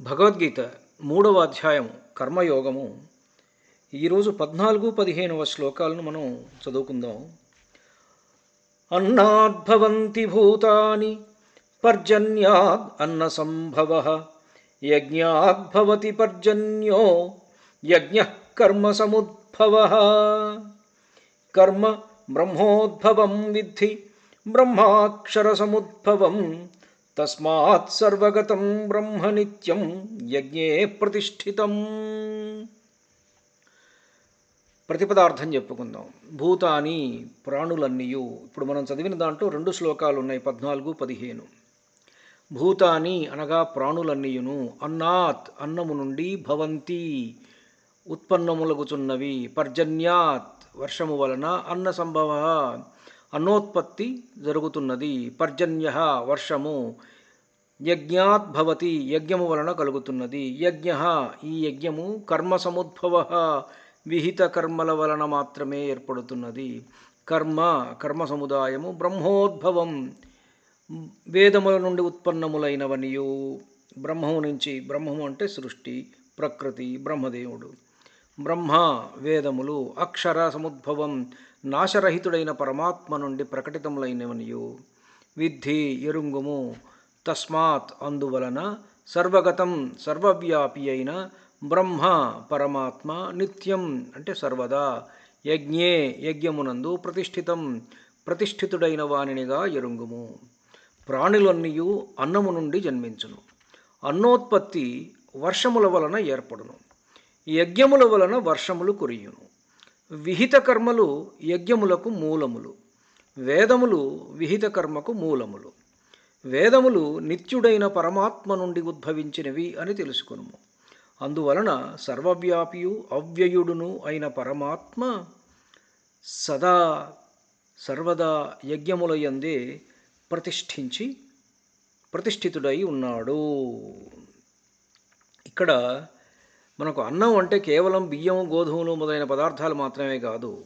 భగవద్గీత మూడవ అధ్యాయం కర్మయోగము. ఈరోజు పద్నాలుగు పదిహేనవ శ్లోకాలను మనం చదువుకుందాం. అన్నాద్భవంతి భూతాని పర్జన్యాద్ అన్న సంభవ యజ్ఞాద్భవతి పర్జన్యో యజ్ఞ కర్మ సముద్భవ. కర్మ బ్రహ్మోద్భవం విద్ధి బ్రహ్మాక్షర సముద్భవం తస్మాత్ సర్వగతం బ్రహ్మ నిత్యం యజ్ఞే ప్రతిష్ఠితం. ప్రతిపదార్థం చెప్పుకుందాం. భూతాని ప్రాణులన్నీయు. ఇప్పుడు మనం చదివిన దాంట్లో రెండు శ్లోకాలు ఉన్నాయి పద్నాలుగు పదిహేను. భూతాని అనగా ప్రాణులన్నీయును. అన్నాత్ అన్నము నుండి భవంతి. ఉత్పన్నములగుచున్నవి. పర్జన్యాత్ వర్షము వలన అన్న సంభవ అన్నోత్పత్తి జరుగుతున్నది. పర్జన్య వర్షము యజ్ఞాత్ భవతి యజ్ఞము వలన కలుగుతున్నది. యజ్ఞ ఈ యజ్ఞము కర్మ సముద్భవ విహిత కర్మల వలన మాత్రమే ఏర్పడుతున్నది. కర్మ కర్మ సముదాయము బ్రహ్మోద్భవం వేదముల నుండి ఉత్పన్నములైనవనియు. బ్రహ్మము నుంచి బ్రహ్మము అంటే సృష్టి ప్రకృతి బ్రహ్మదేవుడు. బ్రహ్మ వేదములు అక్షర సముద్భవం నాశరహితుడైన పరమాత్మ నుండి ప్రకటితములైనవనియు. విద్ధి ఎరుంగుము తస్మాత్ అందువలన సర్వగతం సర్వవ్యాపి అయిన బ్రహ్మ పరమాత్మ నిత్యం అంటే సర్వదా యజ్ఞే యజ్ఞమునందు ప్రతిష్ఠితం ప్రతిష్ఠితుడైన వానినిగా ఎరుంగుము. ప్రాణులన్నీయు అన్నము నుండి జన్మించును. అన్నోత్పత్తి వర్షముల వలన ఏర్పడును. యజ్ఞముల వలన వర్షములు కురియును. విహిత కర్మలు యజ్ఞములకు మూలములు. వేదములు విహిత కర్మకు మూలములు. వేదములు నిత్యుడైన పరమాత్మ నుండి ఉద్భవించినవి అని తెలుసుకును అందువలన సర్వవ్యాపియు అవ్యయుడును అయిన పరమాత్మ సదా సర్వదా యజ్ఞములయందే ప్రతిష్ఠించి ప్రతిష్ఠితుడై ఉన్నాడు. ఇక్కడ మనకు అన్నం అంటే కేవలం బియ్యం గోధుమలు మొదలైన పదార్థాలు మాత్రమే కాదు.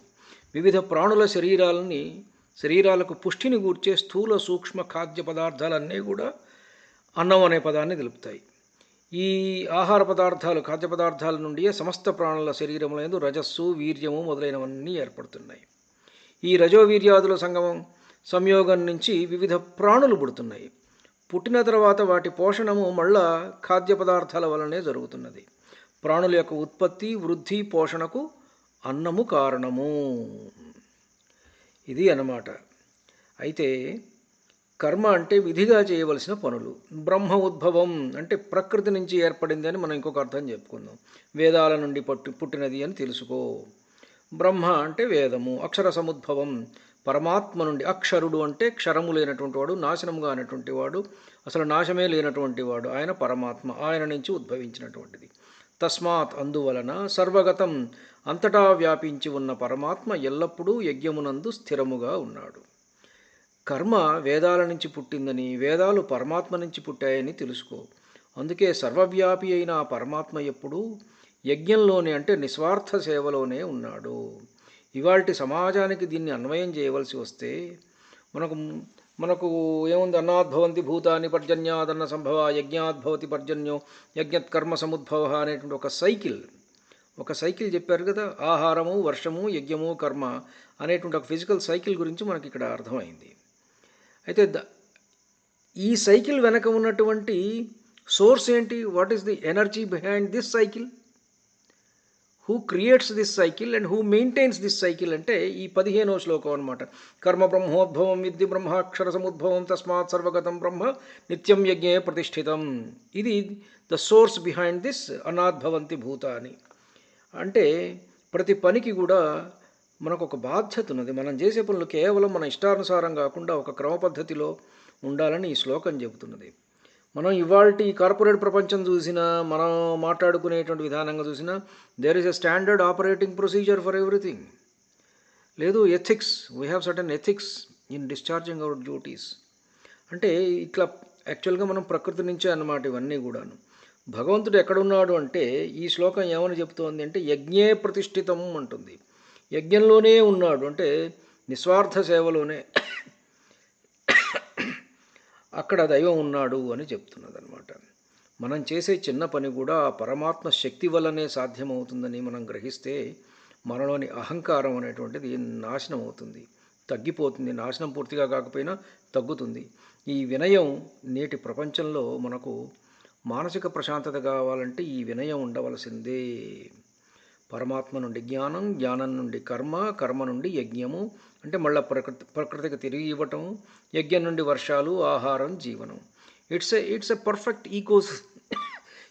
వివిధ ప్రాణుల శరీరాలని శరీరాలకు పుష్టిని గూర్చే స్థూల సూక్ష్మ ఖాద్య పదార్థాలన్నీ కూడా అన్నం అనే పదాన్ని తెలుపుతాయి. ఈ ఆహార పదార్థాలు ఖాద్య పదార్థాల నుండి సమస్త ప్రాణుల శరీరములందు రజస్సు వీర్యము మొదలైనవన్నీ ఏర్పడుతున్నాయి. ఈ రజోవీర్యాదుల సంగమం సంయోగం నుంచి వివిధ ప్రాణులు పుడుతున్నాయి. పుట్టిన తర్వాత వాటి పోషణము మళ్ళా ఖాద్య పదార్థాల వలనే జరుగుతున్నది. ప్రాణుల యొక్క ఉత్పత్తి వృద్ధి పోషణకు అన్నము కారణము. ఇది అన్నమాట. అయితే కర్మ అంటే విధిగా చేయవలసిన పనులు. బ్రహ్మ ఉద్భవం అంటే ప్రకృతి నుంచి ఏర్పడింది అని మనం ఇంకొక అర్థం చెప్పుకుందాం. వేదాల నుండి పట్టు పుట్టినది అని తెలుసుకో. బ్రహ్మ అంటే వేదము అక్షర సముద్భవం పరమాత్మ నుండి అక్షరుడు అంటే క్షరము లేనటువంటి వాడు నాశనముగా అనేటువంటి వాడు అసలు నాశమే లేనటువంటి వాడు ఆయన పరమాత్మ ఆయన నుంచి ఉద్భవించినటువంటిది. తస్మాత్ అందువలన సర్వగతం అంతటా వ్యాపించి ఉన్న పరమాత్మ ఎల్లప్పుడూ యజ్ఞమునందు స్థిరముగా ఉన్నాడు. కర్మ వేదాల నుంచి పుట్టిందని వేదాలు పరమాత్మ నుంచి పుట్టాయని తెలుసుకో. అందుకే సర్వవ్యాపి అయిన ఆ పరమాత్మ ఎప్పుడూ యజ్ఞంలోనే అంటే నిస్వార్థ సేవలోనే ఉన్నాడు. ఇవాల్టి సమాజానికి దీన్ని అన్వయం చేయవలసి వస్తే మనకు మనకు ఏముంది? అన్నాద్భవంతి భూతాన్ని పర్జన్యాదన్న సంభవ యజ్ఞాద్భవతి పర్జన్యో యజ్ఞత్కర్మ సముద్భవ అనేటువంటి ఒక సైకిల్. ఒక సైకిల్ చెప్పారు కదా ఆహారము వర్షము యజ్ఞము కర్మ అనేటువంటి ఒక ఫిజికల్ సైకిల్ గురించి మనకి ఇక్కడ అర్థమైంది. అయితే ద ఈ సైకిల్ వెనక ఉన్నటువంటి సోర్స్ ఏంటి? What is the energy behind this cycle? Who creates this cycle and who maintains this cycle అంటే ఈ పదిహేనో శ్లోకం అనమాట కర్మ బ్రహ్మోద్భవం విద్య బ్రహ్మాక్షర సముద్భవం తస్మాత్ సర్వగతం బ్రహ్మ నిత్యం యజ్ఞే ప్రతిష్ఠితం. ఇది ద సోర్స్ బిహైండ్ దిస్ అనాద్భవంతి భూతాని అంటే ప్రతి పనికి కూడా మనకు ఒక బాధ్యత ఉన్నది. మనం చేసే పనులు కేవలం మన ఇష్టానుసారం కాకుండా ఒక క్రమ పద్ధతిలో ఉండాలని ఈ శ్లోకం చెబుతున్నది. మనం ఇవాళ ఈ కార్పొరేట్ ప్రపంచం చూసినా మనం మాట్లాడుకునేటువంటి విధానంగా చూసినా there is a standard operating procedure for everything లేదు ethics we have certain ethics in discharging our duties అంటే ఇట్లా యాక్చువల్గా మనం ప్రకృతి నుంచే అన్నమాట ఇవన్నీ కూడాను. భగవంతుడు ఎక్కడున్నాడు అంటే ఈ శ్లోకం ఏమని చెబుతోంది అంటే యజ్ఞే ప్రతిష్ఠితం అంటుంది. యజ్ఞంలోనే ఉన్నాడు అంటే నిస్వార్థ సేవలోనే అక్కడ దైవం ఉన్నాడు అని చెప్తున్నది అనమాట మనం చేసే చిన్న పని కూడా ఆ పరమాత్మ శక్తి వల్లనే సాధ్యమవుతుందని మనం గ్రహిస్తే మనలోని అహంకారం అనేటువంటిది నాశనం అవుతుంది తగ్గిపోతుంది. నాశనం పూర్తిగా కాకపోయినా తగ్గుతుంది. ఈ వినయం నేటి ప్రపంచంలో మనకు మానసిక ప్రశాంతత కావాలంటే ఈ వినయం ఉండవలసిందే. పరమాత్మ నుండి జ్ఞానం జ్ఞానం నుండి కర్మ కర్మ నుండి యజ్ఞము అంటే మళ్ళీ ప్రకృతి ప్రకృతికి తిరిగి ఇవ్వటం యజ్ఞం నుండి వర్షాలు ఆహారం జీవనం. It's a it's a perfect eco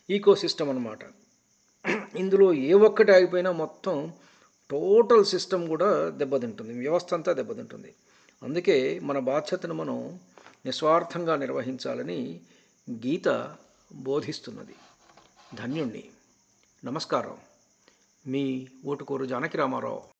eco system అనమాట ఇందులో ఏ ఒక్కటి ఆగిపోయినా మొత్తం టోటల్ సిస్టమ్ కూడా దెబ్బతింటుంది. వ్యవస్థ అంతా దెబ్బతింటుంది. అందుకే మన బాధ్యతను మనం నిస్వార్థంగా నిర్వహించాలని గీత బోధిస్తున్నది. ధన్యుణ్ణి. నమస్కారం. మీ ఓటుకూరు జానకి రామారావు.